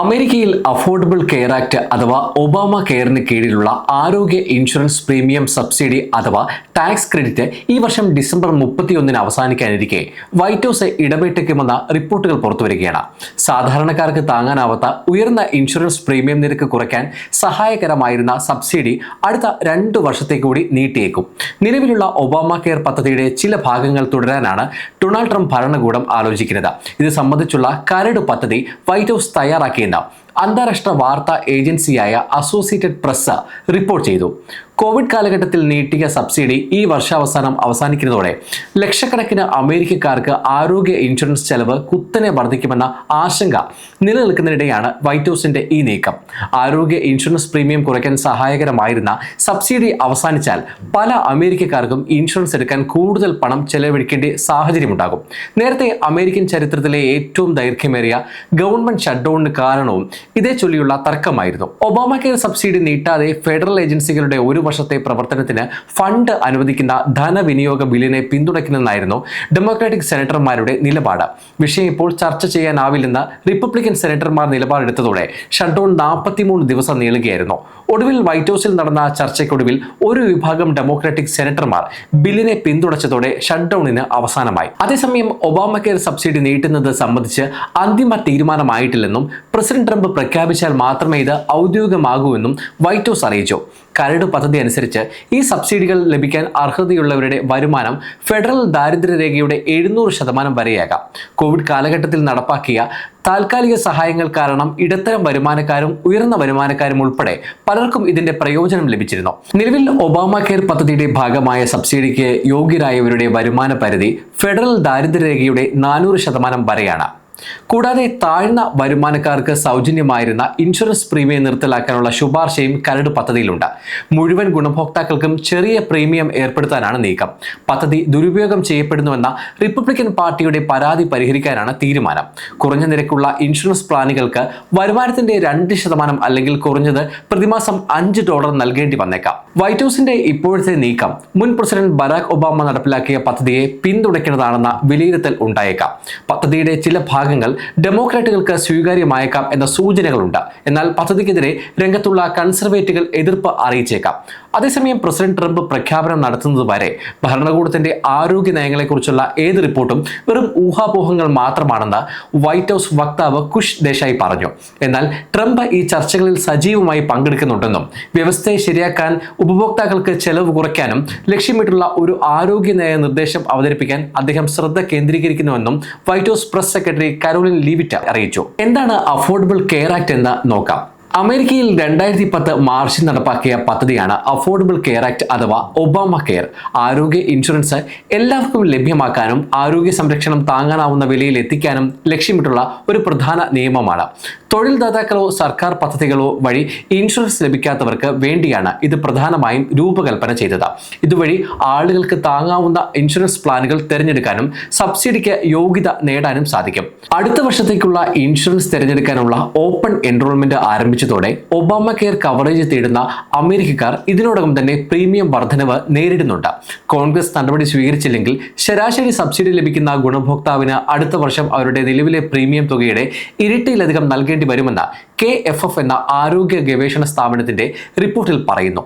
അമേരിക്കയിൽ affordable care act അഥവാ Obama കെയറിന് കീഴിലുള്ള ആരോഗ്യ ഇൻഷുറൻസ് പ്രീമിയം സബ്സിഡി അഥവാ ടാക്സ് ക്രെഡിറ്റ് ഈ വർഷം ഡിസംബർ മുപ്പത്തിയൊന്നിന് അവസാനിക്കാനിരിക്കെ. വൈറ്റ് ഹൗസ് ഇടപെട്ടേക്കുമെന്ന റിപ്പോർട്ടുകൾ പുറത്തുവരികയാണ്. സാധാരണക്കാർക്ക് താങ്ങാനാവാത്ത ഉയർന്ന ഇൻഷുറൻസ് പ്രീമിയം നിരക്ക് കുറയ്ക്കാൻ സഹായകരമായിരുന്ന സബ്സിഡി അടുത്ത രണ്ടു വർഷത്തേക്ക് കൂടി നീട്ടിയേക്കും. നിലവിലുള്ള ഒബാമ കെയർ പദ്ധതിയുടെ ചില ഭാഗങ്ങൾ തുടരാനാണ് ഡൊണാൾഡ് ട്രംപ് ഭരണകൂടം ആലോചിക്കുന്നത്. ഇത് സംബന്ധിച്ചുള്ള കരട് പദ്ധതി വൈറ്റ് ഹൗസ് തയ്യാറാക്കിയെന്ന് അന്താരാഷ്ട്ര വാർത്താ ഏജൻസിയായ അസോസിയേറ്റഡ് പ്രസ് റിപ്പോർട്ട് ചെയ്തു. കോവിഡ് കാലഘട്ടത്തിൽ നീട്ടിയ സബ്സിഡി ഈ വർഷാവസാനം അവസാനിക്കുന്നതോടെ ലക്ഷക്കണക്കിന് അമേരിക്കക്കാർക്ക് ആരോഗ്യ ഇൻഷുറൻസ് ചെലവ് കുത്തനെ വർദ്ധിക്കുമെന്ന ആശങ്ക നിലനിൽക്കുന്നതിനിടെയാണ് വൈറ്റ് ഹൗസിന്റെ ഈ നീക്കം. ആരോഗ്യ ഇൻഷുറൻസ് പ്രീമിയം കുറയ്ക്കാൻ സഹായകരമായിരുന്ന സബ്സിഡി അവസാനിച്ചാൽ പല അമേരിക്കക്കാർക്കും ഇൻഷുറൻസ് എടുക്കാൻ കൂടുതൽ പണം ചെലവഴിക്കേണ്ട സാഹചര്യമുണ്ടാകും. നേരത്തെ അമേരിക്കൻ ചരിത്രത്തിലെ ഏറ്റവും ദൈർഘ്യമേറിയ ഗവൺമെന്റ് ഷട്ട്ഡൌണിന് കാരണവും ഇതേ ചൊല്ലിയുള്ള തർക്കമായിരുന്നു. ഒബാമ കെയർ സബ്സിഡി നീട്ടാതെ ഫെഡറൽ ഏജൻസികളുടെ ഒരു വർഷത്തെ പ്രവർത്തനത്തിന് ഫണ്ട് അനുവദിക്കുന്ന ധനവിനിയോഗ ബില്ലിനെ പിന്തുണയ്ക്കുന്നതെന്നായിരുന്നു ഡെമോക്രാറ്റിക് സെനറ്റർമാരുടെ നിലപാട്. വിഷയം ഇപ്പോൾ ചർച്ച ചെയ്യാനാവില്ലെന്ന് റിപ്പബ്ലിക്കൻ സെനറ്റർമാർ നിലപാടെടുത്തതോടെ ഷട്ട്ഡൌൺ നാൽപ്പത്തിമൂന്ന് ദിവസം നീളുകയായിരുന്നു. ഒടുവിൽ വൈറ്റ് ഹൗസിൽ നടന്ന ചർച്ചയ്ക്കൊടുവിൽ ഒരു വിഭാഗം ഡെമോക്രാറ്റിക് സെനറ്റർമാർ ബില്ലിനെ പിന്തുണച്ചതോടെ ഷട്ട്ഡൌണിന് അവസാനമായി. അതേസമയം ഒബാമ കെയർ സബ്സിഡി നീട്ടുന്നത് സംബന്ധിച്ച് അന്തിമ തീരുമാനമായിട്ടില്ലെന്നും പ്രസിഡന്റ് ട്രംപ് പ്രഖ്യാപിച്ചാൽ മാത്രമേ ഇത് ഔദ്യോഗികമാകൂവെന്നും വൈറ്റ് ഹൗസ് അറിയിച്ചു. കരട് പദ്ധതി അനുസരിച്ച് ഈ സബ്സിഡികൾ ലഭിക്കാൻ അർഹതയുള്ളവരുടെ വരുമാനം ഫെഡറൽ ദാരിദ്ര്യരേഖയുടെ എഴുന്നൂറ് ശതമാനം വരെയാകാം. കോവിഡ് കാലഘട്ടത്തിൽ നടപ്പാക്കിയ താൽക്കാലിക സഹായങ്ങൾ കാരണം ഇടത്തരം വരുമാനക്കാരും ഉയർന്ന വരുമാനക്കാരും ഉൾപ്പെടെ പലർക്കും ഇതിന്റെ പ്രയോജനം ലഭിച്ചിരുന്നു. നിലവിൽ ഒബാമ കെയർ പദ്ധതിയുടെ ഭാഗമായ സബ്സിഡിക്ക് യോഗ്യരായവരുടെ വരുമാന പരിധി ഫെഡറൽ ദാരിദ്ര്യരേഖയുടെ നാനൂറ് ശതമാനം വരെയാണ്. കൂടാതെ താഴ്ന്ന വരുമാനക്കാർക്ക് സൗജന്യമായിരുന്ന ഇൻഷുറൻസ് പ്രീമിയം നിർത്തലാക്കാനുള്ള ശുപാർശയും കരട് പദ്ധതിയിലുണ്ട്. മുഴുവൻ ഗുണഭോക്താക്കൾക്കും ചെറിയ പ്രീമിയം ഏർപ്പെടുത്താനാണ് നീക്കം. പദ്ധതി ദുരുപയോഗം ചെയ്യപ്പെടുന്നുവെന്ന റിപ്പബ്ലിക്കൻ പാർട്ടിയുടെ പരാതി പരിഹരിക്കാനാണ് തീരുമാനം. കുറഞ്ഞ നിരക്കുള്ള ഇൻഷുറൻസ് പ്ലാനുകൾക്ക് വരുമാനത്തിന്റെ രണ്ട് ശതമാനം അല്ലെങ്കിൽ കുറഞ്ഞത് പ്രതിമാസം അഞ്ച് ഡോളർ നൽകേണ്ടി വന്നേക്കാം. വൈറ്റ് ഹൗസിന്റെ ഇപ്പോഴത്തെ നീക്കം മുൻ പ്രസിഡന്റ് ബരാക് ഒബാമ നടപ്പിലാക്കിയ പദ്ധതിയെ പിന്തുണയ്ക്കുന്നതാണെന്ന വിലയിരുത്തൽ ഉണ്ടായേക്കാം. പദ്ധതിയുടെ ചില ഭാഗങ്ങൾ ഡെമോക്രാറ്റുകൾക്ക് സ്വീകാര്യമായേക്കാം എന്ന സൂചനകളുണ്ട്. എന്നാൽ പദ്ധതിക്കെതിരെ രംഗത്തുള്ള കൺസർവേറ്റീവുകൾ എതിർപ്പ് അറിയിച്ചേക്കാം. അതേസമയം പ്രസിഡന്റ് ട്രംപ് പ്രഖ്യാപനം നടത്തുന്നത് വരെ ഭരണകൂടത്തിന്റെ ആരോഗ്യ നയങ്ങളെക്കുറിച്ചുള്ള ഏത് റിപ്പോർട്ടും വെറും ഊഹാപോഹങ്ങൾ മാത്രമാണെന്ന് വൈറ്റ് ഹൗസ് വക്താവ് കുഷ് ദേശായി പറഞ്ഞു. എന്നാൽ ട്രംപ് ഈ ചർച്ചകളിൽ സജീവമായി പങ്കെടുക്കുന്നുണ്ടെന്നും വ്യവസ്ഥയെ ശരിയാക്കാൻ ഉപഭോക്താക്കൾക്ക് ചെലവ് കുറയ്ക്കാനും ലക്ഷ്യമിട്ടുള്ള ഒരു ആരോഗ്യ നയ നിർദ്ദേശം അവതരിപ്പിക്കാൻ അദ്ദേഹം ശ്രദ്ധ കേന്ദ്രീകരിക്കുന്നുവെന്നും White House press secretary Karoline Leavitt അറിയിച്ചു. എന്താണ് അഫോർഡബിൾ കെയർ ആക്ട് എന്ന് നോക്കാം. അമേരിക്കയിൽ രണ്ടായിരത്തി പത്ത് മാർച്ചിൽ നടപ്പാക്കിയ പദ്ധതിയാണ് അഫോർഡബിൾ കെയർ ആക്ട് അഥവാ ഒബാമ കെയർ ആരോഗ്യ ഇൻഷുറൻസ് എല്ലാവർക്കും ലഭ്യമാക്കാനും ആരോഗ്യ സംരക്ഷണം താങ്ങാനാവുന്ന വിലയിൽ എത്തിക്കാനും ലക്ഷ്യമിട്ടുള്ള ഒരു പ്രധാന നിയമമാണ്. തൊഴിൽദാതാക്കളോ സർക്കാർ പദ്ധതികളോ വഴി ഇൻഷുറൻസ് ലഭിക്കാത്തവർക്ക് വേണ്ടിയാണ് ഇത് പ്രധാനമായും രൂപകൽപ്പന ചെയ്തത്. ഇതുവഴി ആളുകൾക്ക് താങ്ങാവുന്ന ഇൻഷുറൻസ് പ്ലാനുകൾ തിരഞ്ഞെടുക്കാനും സബ്സിഡിക്ക് യോഗ്യത നേടാനും സാധിക്കും. അടുത്ത വർഷത്തേക്കുള്ള ഇൻഷുറൻസ് തിരഞ്ഞെടുക്കാനുള്ള ഓപ്പൺ എൻറോൾമെന്റ് ആരംഭിച്ചതോടെ ഒബാമ കെയർ കവറേജ് തേടുന്ന അമേരിക്കക്കാർ ഇതിനോടകം തന്നെ പ്രീമിയം വർധനവ് നേരിടുന്നുണ്ട്. കോൺഗ്രസ് നടപടി സ്വീകരിച്ചില്ലെങ്കിൽ ശരാശരി സബ്സിഡി ലഭിക്കുന്ന ഗുണഭോക്താവിന് അടുത്ത വർഷം അവരുടെ നിലവിലെ പ്രീമിയം തുകയുടെ ഇരട്ടിയിലധികം നൽകേണ്ടി വരുമെന്ന് കെ എഫ് എഫ് എന്ന ആരോഗ്യ ഗവേഷണ സ്ഥാപനത്തിന്റെ റിപ്പോർട്ടിൽ പറയുന്നു.